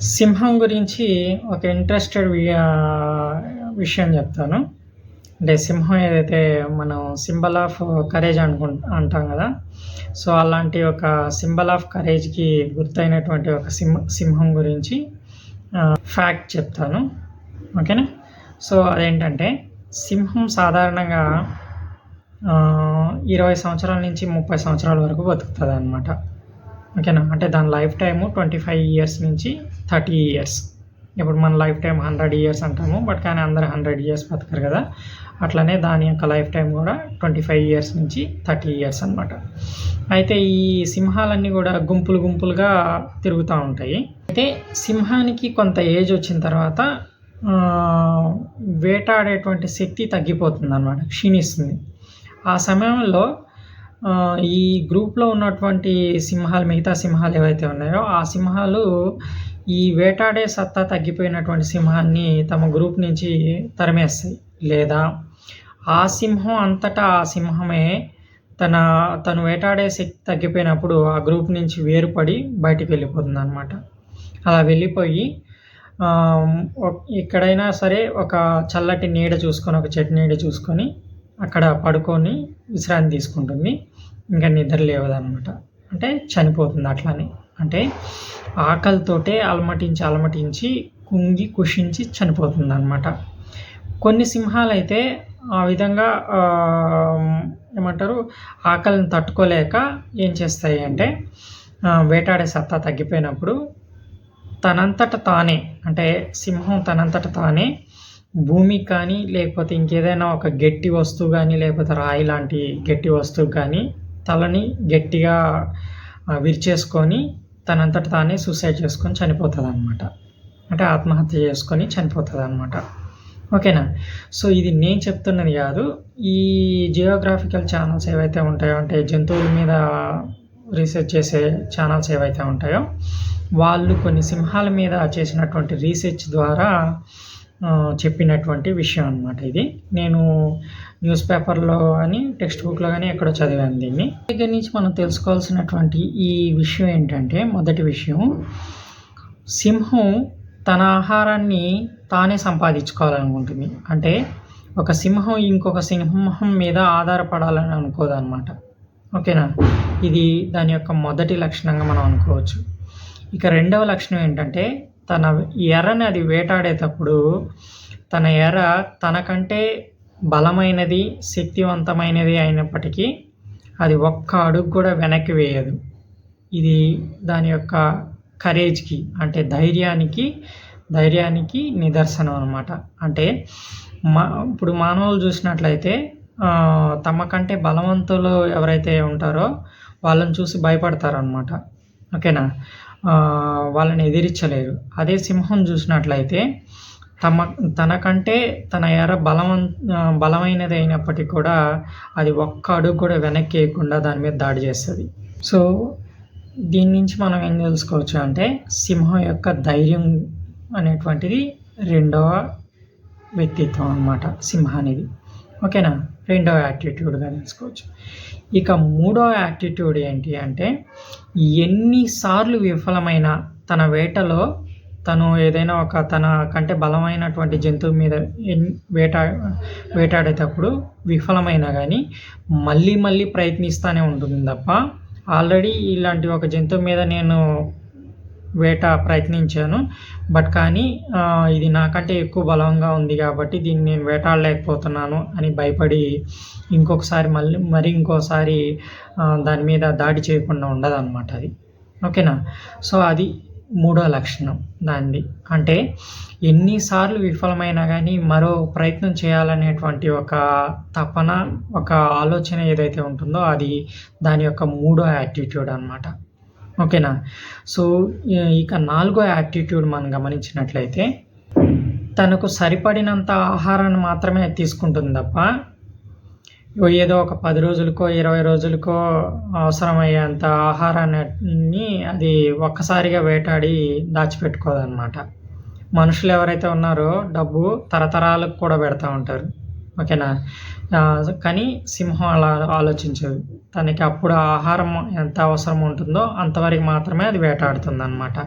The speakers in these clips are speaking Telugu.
సింహం గురించి ఒక ఇంట్రెస్టెడ్ విషయం చెప్తాను. అంటే సింహం ఏదైతే మనం సింబల్ ఆఫ్ కరేజ్ అనుకు అంటాం కదా సో అలాంటి ఒక సింబల్ ఆఫ్ కరేజ్కి గుర్తైనటువంటి ఒక సింహ సింహం గురించి ఫ్యాక్ట్ చెప్తాను. ఓకేనా? సో అదేంటంటే సింహం సాధారణంగా ఇరవై సంవత్సరాల నుంచి ముప్పై సంవత్సరాల వరకు బతుకుతుంది అనమాట ఓకేనా? అంటే దాని life time twenty five years నుంచి థర్టీ ఇయర్స్. ఇప్పుడు మన లైఫ్ టైం హండ్రెడ్ ఇయర్స్ అంటాము బట్ కానీ అందరు హండ్రెడ్ ఇయర్స్ బతకరు కదా. అట్లనే దాని యొక్క లైఫ్ టైం కూడా ట్వంటీ ఫైవ్ ఇయర్స్ నుంచి థర్టీ ఇయర్స్ అనమాట అయితే ఈ సింహాలన్నీ కూడా గుంపులు గుంపులుగా తిరుగుతూ ఉంటాయి. అయితే సింహానికి కొంత ఏజ్ వచ్చిన తర్వాత వేటాడేటువంటి శక్తి తగ్గిపోతుంది అనమాట క్షీణిస్తుంది. ఆ సమయంలో ఈ గ్రూప్లో ఉన్నటువంటి సింహాలు మిగతా సింహాలు ఏవైతే ఉన్నాయో ఆ సింహాలు ఈ వేటాడే సత్తా తగ్గిపోయినటువంటి సింహాన్ని తమ గ్రూప్ నుంచి తరిమేస్తాయి. లేదా ఆ సింహం అంతటా ఆ సింహమే తన తను వేటాడే శక్తి తగ్గిపోయినప్పుడు ఆ గ్రూప్ నుంచి వేరుపడి బయటికి వెళ్ళిపోతుంది అనమాట అలా వెళ్ళిపోయి ఎక్కడైనా సరే ఒక చల్లటి నీడ చూసుకొని ఒక చెట్టు నీడ చూసుకొని అక్కడ పడుకొని విశ్రాంతి తీసుకుంటుంది. ఇంకా నిద్ర లేవదనమాట అంటే చనిపోతుంది అట్లానే. అంటే ఆకలితోటే అలమటించి అలమటించి కుంగి కుషించి చనిపోతుంది అనమాట కొన్ని సింహాలు అయితే ఆ విధంగా ఏమంటారు ఆకలిని తట్టుకోలేక ఏం చేస్తాయి అంటే వేటాడే సత్తా తగ్గిపోయినప్పుడు తనంతట తానే అంటే సింహం తనంతట తానే భూమికి కానీ లేకపోతే ఇంకేదైనా ఒక గట్టి వస్తువు కానీ లేకపోతే రాయి లాంటి గట్టి వస్తువు కానీ తలని గట్టిగా విరిచేసుకొని తనంతట తానే సూసైడ్ చేసుకొని చనిపోతుంది అనమాట అంటే ఆత్మహత్య చేసుకొని చనిపోతుంది అనమాట ఓకేనా? సో ఇది నేను చెప్తున్నది కాదు. ఈ జియోగ్రాఫికల్ ఛానల్స్ ఏవైతే ఉంటాయో అంటే జంతువుల మీద రీసెర్చ్ చేసే ఛానల్స్ ఏవైతే ఉంటాయో వాళ్ళు కొన్ని సింహాల మీద చేసినటువంటి రీసెర్చ్ ద్వారా చెప్పినటువంటి విషయం అనమాట ఇది. నేను న్యూస్ పేపర్లో కానీ టెక్స్ట్ బుక్లో కానీ ఎక్కడో చదివాను దీన్ని. దగ్గర నుంచి మనం తెలుసుకోవాల్సినటువంటి ఈ విషయం ఏంటంటే మొదటి విషయం సింహం తన ఆహారాన్ని తానే సంపాదించుకోవాలనుకుంటుంది. అంటే ఒక సింహం ఇంకొక సింహం మీద ఆధారపడాలని అనుకోదన్నమాట. ఓకేనా? ఇది దాని యొక్క మొదటి లక్షణంగా మనం అనుకోవచ్చు. ఇక రెండవ లక్షణం ఏంటంటే తన ఎర్రని అది వేటాడేటప్పుడు తన ఎర తనకంటే బలమైనది శక్తివంతమైనది అయినప్పటికీ అది ఒక్క అడుగు కూడా వెనక్కి వేయదు. ఇది దాని యొక్క కరేజ్కి అంటే ధైర్యానికి ధైర్యానికి నిదర్శనం అనమాట అంటే మా ఇప్పుడు మానవులు చూసినట్లయితే తమ కంటే బలవంతులు ఎవరైతే ఉంటారో వాళ్ళని చూసి భయపడతారు అనమాట ఓకేనా? వాళ్ళని ఎదిరించలేరు అదే సింహం చూసినట్లయితే తమ తనకంటే తన ఎర బలవం బలమైనది అయినప్పటికీ కూడా అది ఒక్క అడుగు కూడా వెనక్కి వేయకుండా దాని మీద దాడి చేస్తుంది. సో దీని నుంచి మనం ఏం తెలుసుకోవచ్చు అంటే సింహం యొక్క ధైర్యం అనేటువంటిది రెండవ వ్యక్తిత్వం అనమాట సింహానిది ఓకేనా? రెండవ యాటిట్యూడ్గా తెలుసుకోవచ్చు ఇక మూడవ యాటిట్యూడ్ ఏంటి అంటే ఎన్నిసార్లు విఫలమైన తన వేటలో తను ఏదైనా ఒక తన కంటే బలమైనటువంటి జంతువు మీద వేటా వేటాడేటప్పుడు విఫలమైనా కానీ మళ్ళీ మళ్ళీ ప్రయత్నిస్తూనే ఉంటుంది తప్ప ఆల్రెడీ ఇలాంటి ఒక జంతువు మీద నేను వేట ప్రయత్నించాను. బట్ కానీ ఇది నాకంటే ఎక్కువ బలంగా ఉంది కాబట్టి దీన్ని నేను వేటాడలేకపోతున్నాను అని భయపడి ఇంకొకసారి మళ్ళీ మరి ఇంకోసారి దాని మీద దాడి చేయకుండా ఉండదన్నమాట అది. ఓకేనా? సో అది మూడో లక్షణం దానిది. అంటే ఎన్నిసార్లు విఫలమైనా కానీ మరో ప్రయత్నం చేయాలనేటువంటి ఒక తపన ఒక ఆలోచన ఏదైతే ఉంటుందో అది దాని యొక్క మూడో యాటిట్యూడ్ అనమాట ఓకేనా? సో ఇక నాలుగో యాటిట్యూడ్ మనం గమనించినట్లయితే తనకు సరిపడినంత ఆహారాన్ని మాత్రమే తీసుకుంటుంది తప్ప ఏదో ఒక పది రోజులకో ఇరవై రోజులకో అవసరమయ్యేంత ఆహారాన్ని అది ఒక్కసారిగా వేటాడి దాచిపెట్టుకోదన్నమాట. మనుషులు ఎవరైతే ఉన్నారో డబ్బు తరతరాలకు కూడా పెడతా ఉంటారు. ఓకేనా? కానీ సింహం అలా ఆలోచించదు. తనకి అప్పుడు ఆహారం ఎంత అవసరం ఉంటుందో అంతవరకు మాత్రమే అది వేటాడుతుంది అనమాట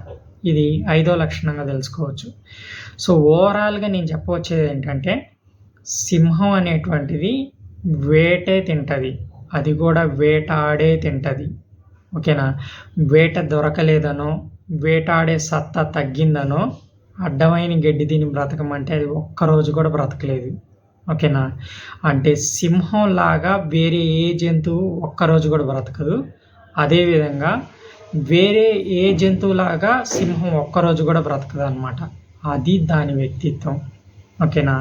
ఇది ఐదో లక్షణంగా తెలుసుకోవచ్చు. సో ఓవరాల్గా నేను చెప్పవచ్చేది ఏంటంటే సింహం అనేటువంటిది వేటే తింటుంది. అది కూడా వేటాడే తింటుంది. ఓకేనా? వేట దొరకలేదనో వేటాడే సత్తా తగ్గిందనో అడ్డమైన గడ్డి దీన్ని బ్రతకమంటే అది ఒక్కరోజు కూడా బ్రతకలేదు. ఓకేనా? అంటే సింహం లాగా వేరే ఏ జంతువు ఒక్కరోజు కూడా బ్రతకదు. అదేవిధంగా వేరే ఏ జంతువులాగా సింహం ఒక్కరోజు కూడా బ్రతకదు అనమాట అది దాని వ్యక్తిత్వం. ఓకేనా?